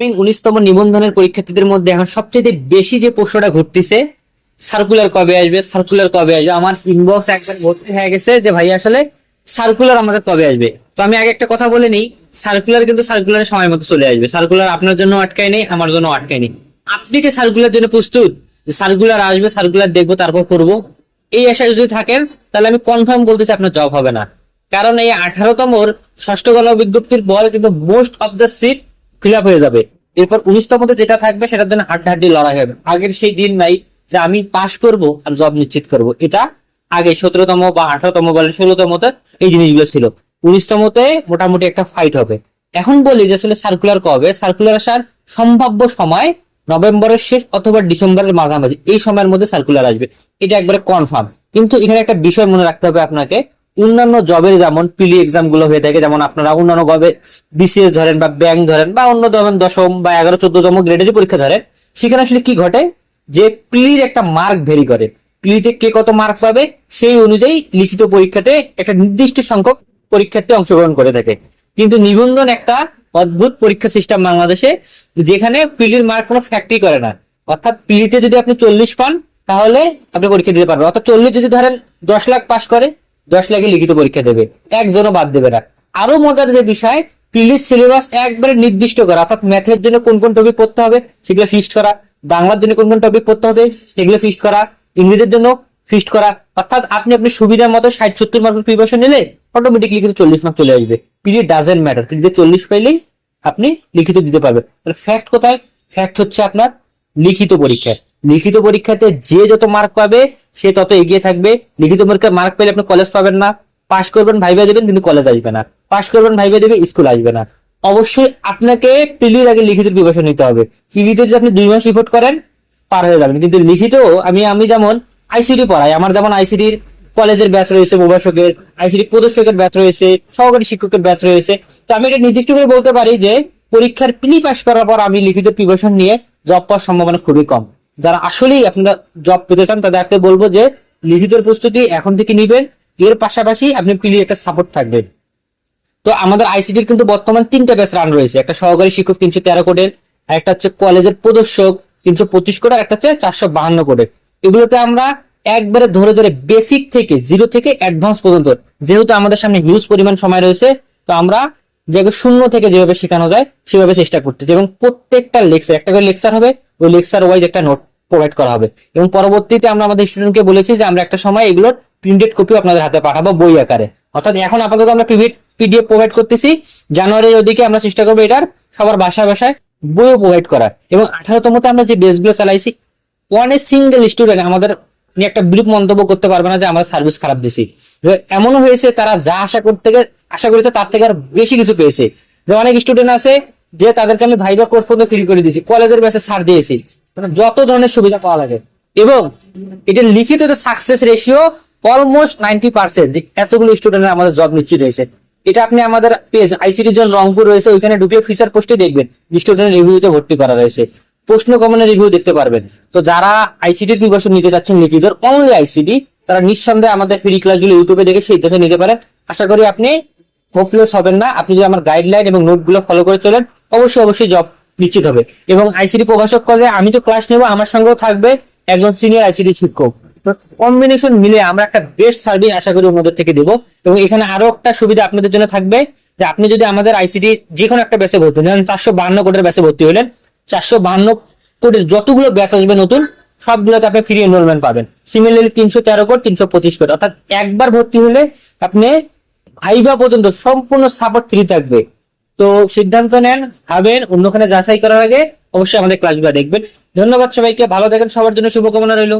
উনিশতম নিবন্ধনের পরীক্ষার্থীদের মধ্যে এখন সবচেয়ে বেশি যে প্রশ্নটা ঘটতেছে সার্কুলার কবে আসবে সার্কুলার কবে আসবে? আমার ইনবক্স একবার ভর্তি হয়ে গেছে যে ভাই আসলে সার্কুলার আমাদের কবে আসবে? তো আমি আগে একটা কথা বলে নিই সার্কুলার কিন্তু সার্কুলারের সময় মতো চলে আসবে। সার্কুলার আপনার জন্য আটকায় নেই, আমার জন্য আটকায় নেই। আপনি কি সার্কুলার জন্য প্রস্তুত? সার্কুলার আসবে সার্কুলার দেখব, তারপর করব। এই আশায় যদি থাকেন, তাহলে আমি কনফার্ম বলতেছি আপনার জব হবে না। কারণ এই আঠারোতম ষষ্ঠ গণ বিজ্ঞপ্তির পর কিন্তু most of the seat fill up হয়ে যাবে। এরপর উনিশতমতে যেটা থাকবে, সেটার জন্য হাড্ডাহাড্ডি লড়াই হবে। আগের সেই দিন নাই যে আমি পাস করব আর জব নিশ্চিত করব। এটা আগে সতেরোতম বা আঠারোতম বলেন ষোলোতমতে এই জিনিসগুলো ছিল। উনিশতমতে মোটামুটি একটা ফাইট হবে। এখন বলি যে আসলে সার্কুলার কবে? সার্কুলার আসার সম্ভাব্য সময় নভেম্বরের শেষ অথবা ডিসেম্বরের মাঝামাঝি। এই সময়ের মধ্যে সার্কুলার আসবে। এটা একবারে কনফার্ম কিন্তু এখানে একটা বিষয় মনে রাখতে হবে আপনাকে। অন্যান্য জবের যেমন পিলি এক্সামগুলো হয়ে থাকে, যেমন আপনারা অন্যান্য জবে বিসিএস ধরেন বা ব্যাংক ধরেন বা অন্য ধরেন দশম বা এগারো, চোদ্দতম গ্রেডেরই পরীক্ষা ধরেন, সেখানে আসলে কি ঘটে? যে প্লির একটা মার্ক ভেরি করে। প্লিতে কে কত মার্ক পাবে? সেই অনুযায়ী লিখিত পরীক্ষাতে একটা নির্দিষ্ট সংখ্যক পরীক্ষার্থী অংশগ্রহণ করে থাকে। কিন্তু নিবন্ধন একটা অদ্ভুত পরীক্ষা সিস্টেম বাংলাদেশে, যেখানে পিলির মার্ক কোনো ফ্যাক্টরি করে না। অর্থাৎ পিলিতে যদি আপনি চল্লিশ পান, তাহলে আপনি পরীক্ষা দিতে পারবেন। অর্থাৎ চল্লিশ যদি ধরেন দশ লাখ পাস করে দশ লাখে লিখিত পরীক্ষা দেবে। একজনও বাদ দেবে না। আরও মজার যে বিষয় প্রিলিশ সিলেবাস একবারে নির্দিষ্ট করা। অর্থাৎ ম্যাথের জন্য কোন কোন টপিক পড়তে হবে, সেগুলো ফিক্সড করা। বাংলার জন্য কোন কোন টপিক পড়তে হবে, সেগুলো ফিক্সড করা। ইংরেজির জন্য ফিক্সড করা। অর্থাৎ আপনি আপনি সুবিধার মতো ষাট সত্তর মার্কের প্রিপারেশন নিলে অটোমেটিকলি কিন্তু চল্লিশ মার্ক চলে আসবে। পিরিয়ড ডাজেন্ট ম্যাটার পিরিয়ডে চল্লিশ পাইলেই আপনি লিখিত দিতে পারবেন। ফ্যাক্ট কোথায়? ফ্যাক্ট হচ্ছে আপনার লিখিত পরীক্ষায়। লিখিত পরীক্ষাতে যে যত মার্ক পাবে, সে তত এগিয়ে থাকবে। লিখিত পরীক্ষায় মার্ক পেলে আপনি কলেজ পাবেন না। পাশ করবেন, ভাইবা দেবেন, কিন্তু কলেজ আসবে না। পাশ করবেন, ভাইবা দেবে স্কুল আসবে না। অবশ্যই আপনাকে পিলির আগে লিখিত প্রিপারেশন নিতে হবে। পিলিতে যদি আপনি দুই মাস রিপোর্ট করেন, পার হয়ে যাবেন। কিন্তু লিখিত, আমি আমি যেমন আইসিডি পড়াই, আমার যেমন আইসিডির কলেজের ব্যাচ রয়েছে প্রভাষকের আইসিডি প্রদর্শকের ব্যাচ রয়েছে, সহকারী শিক্ষকের ব্যাচ রয়েছে। তো আমি এটা নির্দিষ্ট করে বলতে পারি যে, পরীক্ষার পিলি পাস করার পর আমি লিখিত প্রিপারেশন নিয়ে জব পাওয়ার সম্ভাবনা খুবই কম। যারা আসলেই আপনারা জব পেতে চান, তাদেরকে বলব যে লিখিতের প্রস্তুতি এখন থেকে নিবেন। এর পাশাপাশি আপনি পিলি একটা সাপোর্ট থাকবেন তো আমাদের আইসিটির কিন্তু বর্তমান তিনটা ব্যাচ রান রয়েছে। একটা সহকারী শিক্ষক তিনশো তেরো কোডের একটা হচ্ছে কলেজের প্রদর্শক তিনশো পঁচিশ কোডের একটা হচ্ছে চারশো বাহান্ন কোডের। এগুলোতে আমরা একবারে ধরে ধরে বেসিক থেকে জিরো থেকে অ্যাডভান্স পর্যন্ত, যেহেতু আমাদের সামনে হিউজ পরিমাণ সময় রয়েছে, তো আমরা যে শূন্য থেকে যেভাবে শেখানো যায়, সেভাবে চেষ্টা করতেছি এবং প্রত্যেকটা লেকচার একটা করে লেকচার হবে, ওই লেকচার ওয়াইজ একটা নোট প্রোভাইড করা হবে। এবং পরবর্তীতে আমরা আমাদের স্টুডেন্টকে বলেছি যে আমরা একটা সময় এগুলোর প্রিন্টেড কপি আপনাদের হাতে পাঠাবো বই আকারে। অর্থাৎ এখন আপাতত আমরা পিডিএফ প্রোভাইড করতেছি। জানুয়ারির ওদিকে আমরা চেষ্টা করব এটার সবার বাসায় বাসায় বইও প্রোভাইড করা এবং আঠারোতমতে আমরা যে বেসগুলো চালাইছি ওয়ান সিঙ্গেল স্টুডেন্ট আমাদের নিয়ে একটা বিরূপ মন্তব্য করতে পারবে না যে আমরা সার্ভিস খারাপ দিছি। এমনও হয়েছে, তারা যা আশা করতে আশা করেছে তার থেকে আর বেশি কিছু পেয়েছে। যে অনেক স্টুডেন্ট আছে যে তাদেরকে আমি ভাইবা কোর্স পর্যন্ত ফ্রি করে দিয়েছি কলেজের ব্যাসে ছাড় দিয়েছি। মানে যত ধরনের সুবিধা পাওয়া লাগে। এবং এটা লিখিত success ratio almost ninety percent এতগুলো স্টুডেন্ট আমাদের জব নিশ্চিত হয়েছে। এটা আপনি আমাদের পেজ আইসিটি জন রংপুর রয়েছে, ওইখানে ঢুকে ফিচার পোস্টে দেখবেন স্টুডেন্ট রিভিউতে ভর্তি করা রয়েছে। প্রশ্ন কমনের রিভিউ দেখতে পারবেন। তো যারা আইসিটির প্রিপারেশন নিতে চাচ্ছেন লিখিতর অনলি আইসিডি তারা নিঃসন্দেহে আমাদের ফ্রি ক্লাসগুলো ইউটিউবে দেখে সেই দেখে নিতে পারেন। আশা করি আপনি হোপলেস হবেন না। আপনি যদি আমার গাইডলাইন এবং নোটগুলো ফলো করে চলেন, অবশ্যই অবশ্যই জব নিশ্চিত হবে। এবং আইসিডি প্রভাষক করলে আমি তো ক্লাস নেব, আমার সঙ্গেও থাকবে একজন সিনিয়র আইসিডি শিক্ষক। কম্বিনেশন মিলে আমরা একটা বেস্ট সার্ভিস আশা করি ওনাদের থেকে দেবো। এবং এখানে আরও একটা সুবিধা আপনাদের জন্য থাকবে যে আপনি যদি আমাদের আইসিডি যে কোনো একটা ব্যাচে ভর্তি হন চারশো বান্ন কোটের ব্যাচে ভর্তি হলেন, চারশো বান্ন কোটের যতগুলো ব্যাচ আসবে নতুন, সবগুলোতে আপনি ফ্রি এনরোলমেন্ট পাবেন। সিমিলারলি তিনশো তেরো কোট, তিনশো পঁচিশ কোট। অর্থাৎ একবার ভর্তি হলে আপনি ভাইবা পর্যন্ত সম্পূর্ণ সাপোর্ট ফ্রি থাকবে। তো সিদ্ধান্ত নেন, ভাবেন, অন্যখানে যাচাই করার আগে অবশ্যই আমাদের ক্লাসগুলো দেখবেন। ধন্যবাদ সবাইকে, ভালো থাকেন, সবার জন্য শুভকামনা রইল।